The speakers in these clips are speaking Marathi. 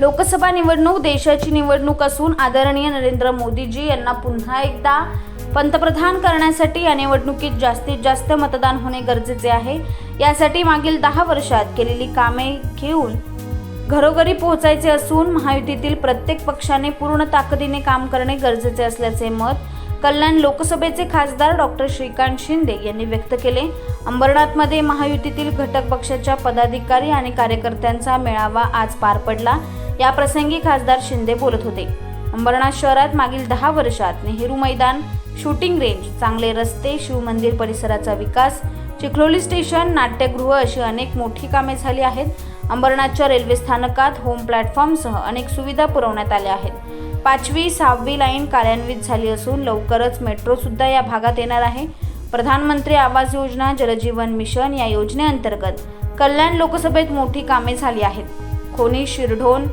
लोकसभा निवडणूक देशाची निवडणूक असून आदरणीय नरेंद्र मोदीजी यांना पुन्हा एकदा पंतप्रधान करण्यासाठी या निवडणुकीत जास्तीत जास्त मतदान होणे गरजेचे आहे. यासाठी मागील दहा वर्षात केलेली कामे घेऊन घरोघरी पोहोचायचे असून महायुतीतील प्रत्येक पक्षाने पूर्ण ताकदीने काम करणे गरजेचे असल्याचे मत कल्याण लोकसभेचे खासदार डॉक्टर श्रीकांत शिंदे यांनी व्यक्त केले. अंबरनाथमध्ये महायुतीतील घटक पक्षाच्या पदाधिकारी आणि कार्यकर्त्यांचा मेळावा आज पार पडला. या प्रसंगी खासदार शिंदे बोलत होते. अंबरनाथ शहरात मागील दहा वर्षात नेहरू मैदान शूटिंग रेंज चांगले रस्ते शिवमंदिर परिसराचा विकास चिखलोली स्टेशन नाट्यगृह अशी अनेक मोठी कामे झाली आहेत. अंबरनाथच्या रेल्वे स्थानकात होम प्लॅटफॉर्मसह अनेक सुविधा पुरवण्यात आल्या आहेत. पाचवी सहावी लाईन कार्यान्वित झाली असून लवकरच मेट्रोसुद्धा या भागात येणार आहे. प्रधानमंत्री आवास योजना जलजीवन मिशन या योजनेअंतर्गत कल्याण लोकसभेत मोठी कामे झाली आहेत. खोनी शिरढोण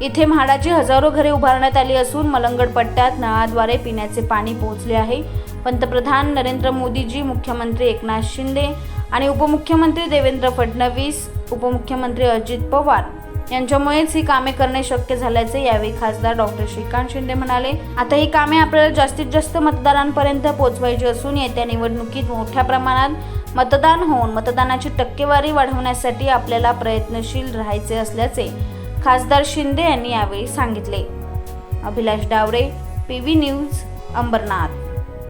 इथे म्हाडाची हजारो घरे उभारण्यात आली असून मलंगड पट्ट्यात नळाद्वारे पिण्याचे पाणी पोहोचले आहे. पंतप्रधान नरेंद्र मोदीजी मुख्यमंत्री एकनाथ शिंदे आणि उपमुख्यमंत्री देवेंद्र फडणवीस उपमुख्यमंत्री अजित पवार यांच्यामुळेच ही कामे करणे शक्य झाल्याचे यावेळी खासदार डॉक्टर श्रीकांत शिंदे म्हणाले. आता ही कामे आपल्याला जास्तीत जास्त मतदारांपर्यंत पोहोचवायची असून येत्या निवडणुकीत मोठ्या प्रमाणात मतदान होऊन मतदानाची टक्केवारी वाढवण्यासाठी आपल्याला प्रयत्नशील राहायचे असल्याचे खासदार शिंदे यांनी यावेळी सांगितले. Abhilash Daware P V news Ambernath.